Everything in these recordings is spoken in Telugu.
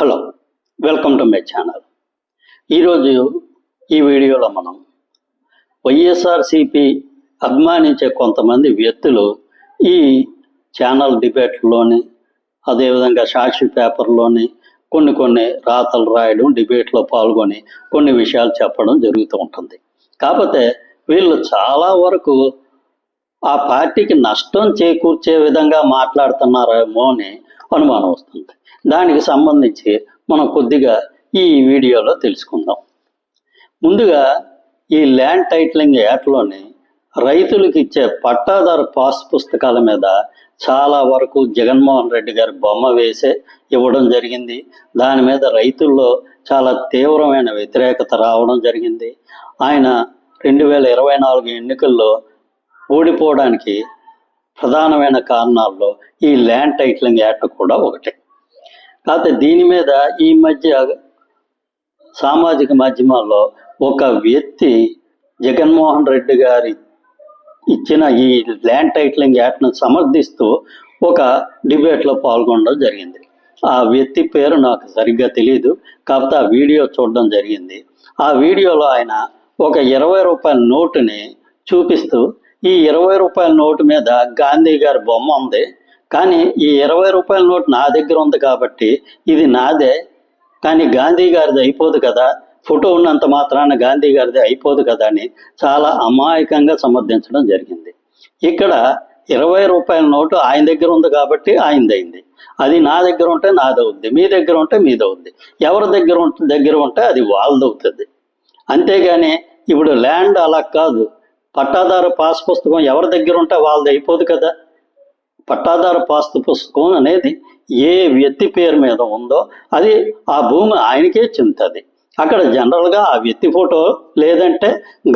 Hello welcome to my channel. ఈరోజు ఈ వీడియోలో మనం వైఎస్ఆర్సిపి అభిమానించే కొంతమంది వ్యక్తులు ఈ ఛానల్ డిబేట్లోని అదేవిధంగా సాక్షి పేపర్లోని కొన్ని కొన్ని రాతలు రాయడం డిబేట్లో పాల్గొని కొన్ని విషయాలు చెప్పడం జరుగుతూ ఉంటుంది. కాకపోతే వీళ్ళు చాలా వరకు ఆ పార్టీకి నష్టం చేకూర్చే విధంగా మాట్లాడుతున్నారేమో అని అనుమానం వస్తుంది. దానికి సంబంధించి మనం కొద్దిగా ఈ వీడియోలో తెలుసుకుందాం. ముందుగా ఈ ల్యాండ్ టైటిలింగ్ యాప్లోని రైతులకు ఇచ్చే పట్టాదారు పాస్ పుస్తకాల మీద చాలా వరకు జగన్మోహన్ రెడ్డి గారి బొమ్మ వేసే ఇవ్వడం జరిగింది. దాని మీద రైతుల్లో చాలా తీవ్రమైన వ్యతిరేకత రావడం జరిగింది. ఆయన రెండు వేల ఇరవై నాలుగు ఎన్నికల్లో ఓడిపోవడానికి ప్రధానమైన కారణాల్లో ఈ ల్యాండ్ టైటిలింగ్ యాక్ట్ కూడా ఒకటి. కాకపోతే దీని మీద ఈ మధ్య సామాజిక మాధ్యమాల్లో ఒక వ్యక్తి జగన్మోహన్ రెడ్డి గారి ఇచ్చిన ఈ ల్యాండ్ టైటిలింగ్ యాక్ట్ను సమర్థిస్తూ ఒక డిబేట్లో పాల్గొనడం జరిగింది. ఆ వ్యక్తి పేరు నాకు సరిగ్గా తెలియదు కాకపోతే ఆ వీడియో చూడడం జరిగింది. ఆ వీడియోలో ఆయన ఒక ఇరవై రూపాయల నోటుని చూపిస్తూ ఈ ఇరవై రూపాయల నోటు మీద గాంధీ గారి బొమ్మ ఉంది. కానీ ఈ ఇరవై రూపాయల నోటు నా దగ్గర ఉంది కాబట్టి ఇది నాదే. కానీ గాంధీ గారిది అయిపోదు కదా. ఫోటో ఉన్నంత మాత్రాన గాంధీ గారిది అయిపోదు కదా అని చాలా అమాయకంగా సమర్థించడం జరిగింది. ఇక్కడ ఇరవై రూపాయల నోటు ఆయన దగ్గర ఉంది కాబట్టి ఆయనదైంది అది నా దగ్గర ఉంటే నాదవుద్ది మీ దగ్గర ఉంటే మీదవుద్ది ఎవరి దగ్గర ఉంటే దగ్గర ఉంటే అది వాళ్ళదవుతుంది అంతేగాని ఇప్పుడు ల్యాండ్ అలా కాదు. పట్టాదారు పాస్ పుస్తకం ఎవరి దగ్గర ఉంటే వాళ్ళది అయిపోదు కదా. పట్టాదారు పాస్తు పుస్తకం అనేది ఏ వ్యక్తి పేరు మీద ఉందో అది ఆ భూమి ఆయనకే చెందుతుంది. అక్కడ జనరల్గా ఆ వ్యక్తి ఫోటో లేదంటే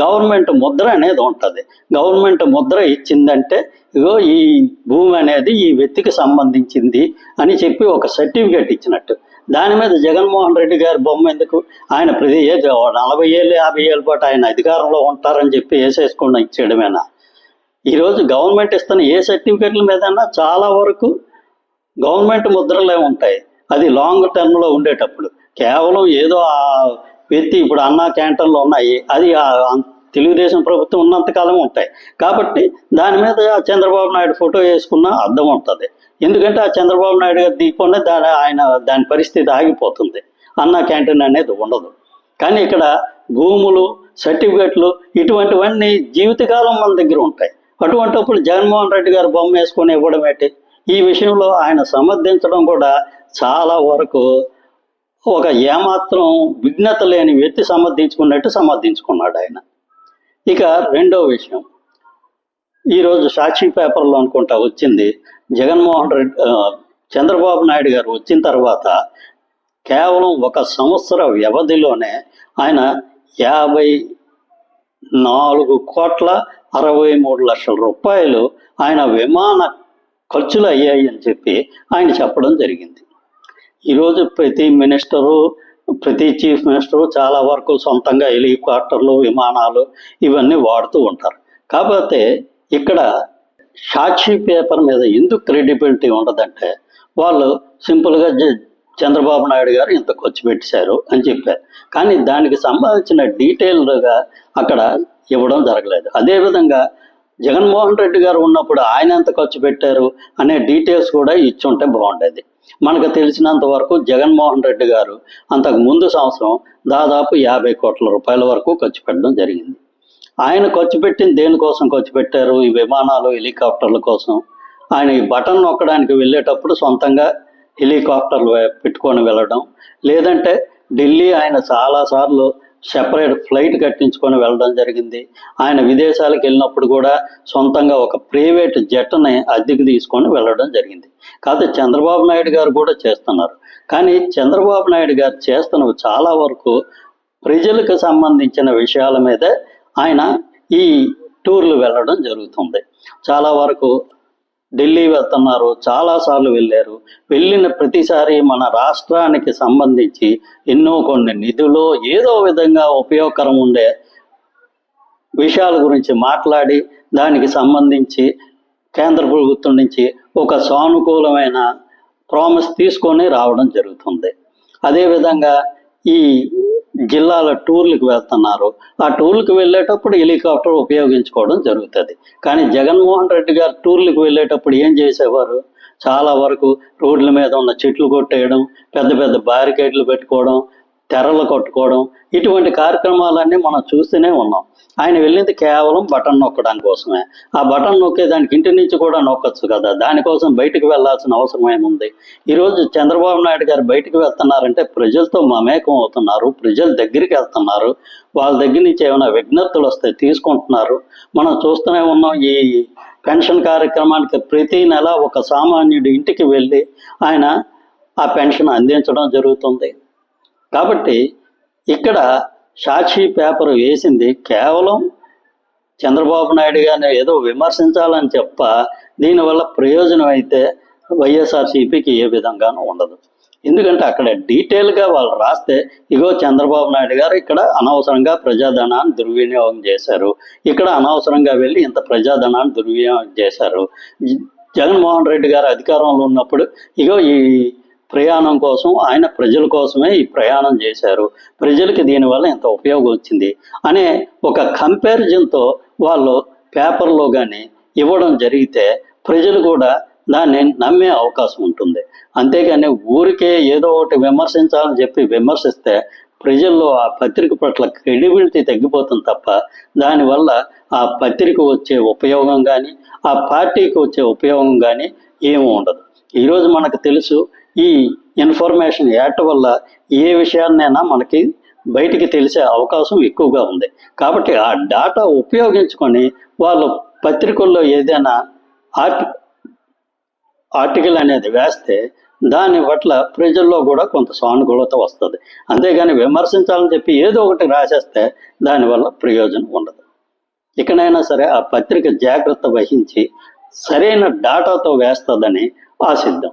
గవర్నమెంట్ ముద్ర అనేది ఉంటుంది. గవర్నమెంట్ ముద్ర ఇచ్చిందంటే ఇగో ఈ భూమి అనేది ఈ వ్యక్తికి సంబంధించింది అని చెప్పి ఒక సర్టిఫికేట్ ఇచ్చినట్టు. దాని మీద జగన్మోహన్ రెడ్డి గారి బొమ్మ ఎందుకు? ఆయన ప్రతి ఏ నలభై ఏళ్ళు యాభై ఏళ్ళ పాటు ఆయన అధికారంలో ఉంటారని చెప్పి వేసేసుకుండా ఇచ్చేయడమేనా? ఈరోజు గవర్నమెంట్ ఇస్తున్న ఏ సర్టిఫికెట్ల మీదన్నా చాలా వరకు గవర్నమెంట్ ముద్రలే ఉంటాయి. అది లాంగ్ టర్మ్లో ఉండేటప్పుడు. కేవలం ఏదో ఆ వ్యక్తి ఇప్పుడు అన్నా క్యాంటీన్లో ఉన్నాయి. అది తెలుగుదేశం ప్రభుత్వం ఉన్నంతకాలం ఉంటాయి. కాబట్టి దాని మీద చంద్రబాబు నాయుడు ఫోటో వేసుకున్న అర్థం ఉంటుంది. ఎందుకంటే ఆ చంద్రబాబు నాయుడు గారు దీపంలో దాని ఆయన దాని పరిస్థితి ఆగిపోతుంది. అన్నా క్యాంటీన్ అనేది ఉండదు. కానీ ఇక్కడ భూములు సర్టిఫికెట్లు ఇటువంటివన్నీ జీవితకాలం మన దగ్గర ఉంటాయి. అటువంటిప్పుడు జగన్మోహన్ రెడ్డి గారు బొమ్మ వేసుకొని ఇవ్వడం ఏంటి? ఈ విషయంలో ఆయన సమర్థించడం కూడా చాలా వరకు ఒక ఏమాత్రం విఘ్నత లేని వ్యక్తి సమర్థించుకున్నట్టు సమర్థించుకున్నాడు ఆయన. ఇక రెండో విషయం. ఈరోజు సాక్షి పేపర్లో అనుకుంటా వచ్చింది జగన్మోహన్ రెడ్డి చంద్రబాబు నాయుడు గారు వచ్చిన తర్వాత కేవలం ఒక సంవత్సర వ్యవధిలోనే ఆయన యాభై నాలుగు కోట్ల అరవై మూడు లక్షల రూపాయలు ఆయన విమాన ఖర్చులు అయ్యాయి అని చెప్పి ఆయన చెప్పడం జరిగింది. ఈరోజు ప్రతి మినిస్టరు ప్రతి చీఫ్ మినిస్టరు చాలా వరకు సొంతంగా హెలికాప్టర్లు విమానాలు ఇవన్నీ వాడుతూ ఉంటారు. కాకపోతే ఇక్కడ సాక్షి పేపర్ మీద ఎందుకు క్రెడిబిలిటీ ఉండదంటే వాళ్ళు సింపుల్గా చంద్రబాబు నాయుడు గారు ఇంత ఖర్చు పెట్టేశారు అని చెప్పారు. కానీ దానికి సంబంధించిన డీటెయిల్గా అక్కడ ఇవ్వడం జరగలేదు. అదేవిధంగా జగన్మోహన్ రెడ్డి గారు ఉన్నప్పుడు ఆయన ఎంత ఖర్చు పెట్టారు అనే డీటెయిల్స్ కూడా ఇచ్చుంటే బాగుండేది. మనకు తెలిసినంత వరకు జగన్మోహన్ రెడ్డి గారు అంతకు ముందు సంవత్సరం దాదాపు యాభై కోట్ల రూపాయల వరకు ఖర్చు పెట్టడం జరిగింది. ఆయన ఖర్చు పెట్టిన దేనికోసం ఖర్చు పెట్టారు? ఈ విమానాలు హెలికాప్టర్ల కోసం. ఆయన ఈ బటన్ నొక్కడానికి వెళ్ళేటప్పుడు సొంతంగా హెలికాప్టర్లు పెట్టుకొని వెళ్ళడం. లేదంటే ఢిల్లీ ఆయన చాలాసార్లు సెపరేట్ ఫ్లైట్ కట్టించుకొని వెళ్ళడం జరిగింది. ఆయన విదేశాలకు వెళ్ళినప్పుడు కూడా సొంతంగా ఒక ప్రైవేట్ జట్టుని అద్దెకు తీసుకొని వెళ్ళడం జరిగింది. కాదు చంద్రబాబు నాయుడు గారు కూడా చేస్తున్నారు. కానీ చంద్రబాబు నాయుడు గారు చేస్తున్నవి చాలా వరకు ప్రజలకు సంబంధించిన విషయాల మీదే ఆయన ఈ టూర్లు వెళ్ళడం జరుగుతుంది. చాలా వరకు ఢిల్లీ వెళ్తున్నారు చాలాసార్లు వెళ్ళారు. వెళ్ళిన ప్రతిసారి మన రాష్ట్రానికి సంబంధించి ఎన్నో కొన్ని నిధులు ఏదో విధంగా ఉపయోగకరం ఉండే విషయాల గురించి మాట్లాడి దానికి సంబంధించి కేంద్ర ప్రభుత్వం నుంచి ఒక సానుకూలమైన ప్రామిస్ తీసుకొని రావడం జరుగుతుంది. అదేవిధంగా ఈ జిల్లాల టూర్లకు వెళ్తున్నారు. ఆ టూర్లకు వెళ్ళేటప్పుడు హెలికాప్టర్ ఉపయోగించుకోవడం జరుగుతుంది. కానీ జగన్మోహన్ రెడ్డి గారు టూర్లకు వెళ్ళేటప్పుడు ఏం చేసేవారు? చాలా వరకు రోడ్ల మీద ఉన్న చెట్లు కొట్టేయడం పెద్ద పెద్ద బ్యారికేడ్లు పెట్టుకోవడం తెరలు కట్టుకోవడం ఇటువంటి కార్యక్రమాలన్నీ మనం చూస్తూనే ఉన్నాం. ఆయన వెళ్ళింది కేవలం బటన్ నొక్కడం కోసమే. ఆ బటన్ నొక్కే దానికి ఇంటి నుంచి కూడా నొక్కచ్చు కదా. దానికోసం బయటకు వెళ్ళాల్సిన అవసరం ఏముంది? ఈరోజు చంద్రబాబు నాయుడు గారు బయటకు వెళ్తున్నారంటే ప్రజలతో మమేకం అవుతున్నారు ప్రజల దగ్గరికి వెళ్తున్నారు. వాళ్ళ దగ్గర నుంచి ఏమైనా విజ్ఞప్తులు వస్తే తీసుకుంటున్నారు. మనం చూస్తూనే ఉన్నాం ఈ పెన్షన్ కార్యక్రమానికి ప్రతి నెల ఒక సామాన్యుడి ఇంటికి వెళ్ళి ఆయన ఆ పెన్షన్ అందించడం జరుగుతుంది. కాబట్టి ఇక్కడ సాక్షి పేపర్ వేసింది కేవలం చంద్రబాబు నాయుడు గారిని ఏదో విమర్శించాలని చెప్ప దీనివల్ల ప్రయోజనం అయితే వైఎస్ఆర్సీపీకి ఏ విధంగానూ ఉండదు. ఎందుకంటే అక్కడ డీటెయిల్గా వాళ్ళు రాస్తే ఇగో చంద్రబాబు నాయుడు గారు ఇక్కడ అనవసరంగా ప్రజాధనాన్ని దుర్వినియోగం చేశారు. ఇక్కడ అనవసరంగా వెళ్ళి ఇంత ప్రజాధనాన్ని దుర్వినియోగం చేశారు. జగన్మోహన్ రెడ్డి గారు అధికారంలో ఉన్నప్పుడు ఇగో ఈ ప్రయాణం కోసం ఆయన ప్రజల కోసమే ఈ ప్రయాణం చేశారు. ప్రజలకి దీనివల్ల ఎంత ఉపయోగం వచ్చింది? అనే ఒక కంపారిజన్తో వాళ్ళు పేపర్లో కానీ ఇవ్వడం జరిగితే ప్రజలు కూడా దాన్ని నమ్మే అవకాశం ఉంటుంది. అంతేగాని ఊరికే ఏదో ఒకటి విమర్శించాలని చెప్పి విమర్శిస్తే ప్రజల్లో ఆ పత్రిక పట్ల క్రెడిబిలిటీ తగ్గిపోతుంది తప్ప దానివల్ల ఆ పత్రిక వచ్చే ఉపయోగం కానీ ఆ పార్టీకి వచ్చే ఉపయోగం కానీ ఏమీ ఉండదు. ఈరోజు మనకు తెలుసు ఈ ఇన్ఫర్మేషన్ యాక్ట్ వల్ల ఏ విషయాన్నైనా మనకి బయటికి తెలిసే అవకాశం ఎక్కువగా ఉంది. కాబట్టి ఆ డాటా ఉపయోగించుకొని వాళ్ళు పత్రికల్లో ఏదైనా ఆర్టి ఆర్టికల్ అనేది వేస్తే దాని పట్ల ప్రజల్లో కూడా కొంత సానుకూలత వస్తుంది. అంతేగాని విమర్శించాలని చెప్పి ఏదో ఒకటి రాసేస్తే దానివల్ల ప్రయోజనం ఉండదు. ఇకనైనా సరే ఆ పత్రిక జాగ్రత్త వహించి సరైన డాటాతో వేస్తుందని ఆశిద్దాం.